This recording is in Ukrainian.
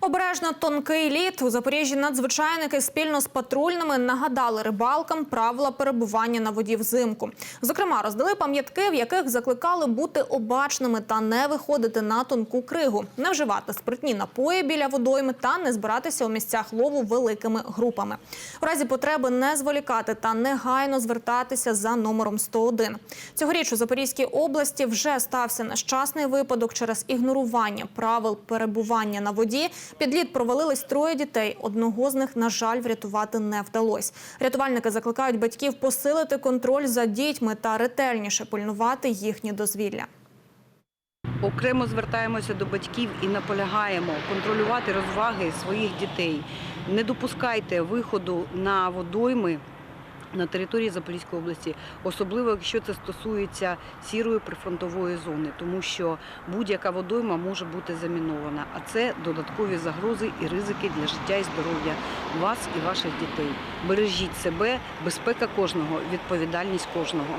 Обережно тонкий лід у Запоріжжі надзвичайники спільно з патрульними нагадали рибалкам правила перебування на воді взимку. Зокрема, роздали пам'ятки, в яких закликали бути обачними та не виходити на тонку кригу, не вживати спиртні напої біля водойми та не збиратися у місцях лову великими групами. У разі потреби не зволікати та негайно звертатися за номером 101. Цьогоріч у Запорізькій області вже стався нещасний випадок через ігнорування правил перебування на воді. Під лід провалились троє дітей. Одного з них, на жаль, врятувати не вдалось. Рятувальники закликають батьків посилити контроль за дітьми та ретельніше пильнувати їхні дозвілля. Окремо звертаємося до батьків і наполягаємо контролювати розваги своїх дітей. Не допускайте виходу на водойми на території Запорізької області, особливо якщо це стосується сірої прифронтової зони, тому що будь-яка водойма може бути замінована, а це додаткові загрози і ризики для життя і здоров'я вас і ваших дітей. Бережіть себе, безпека кожного, відповідальність кожного.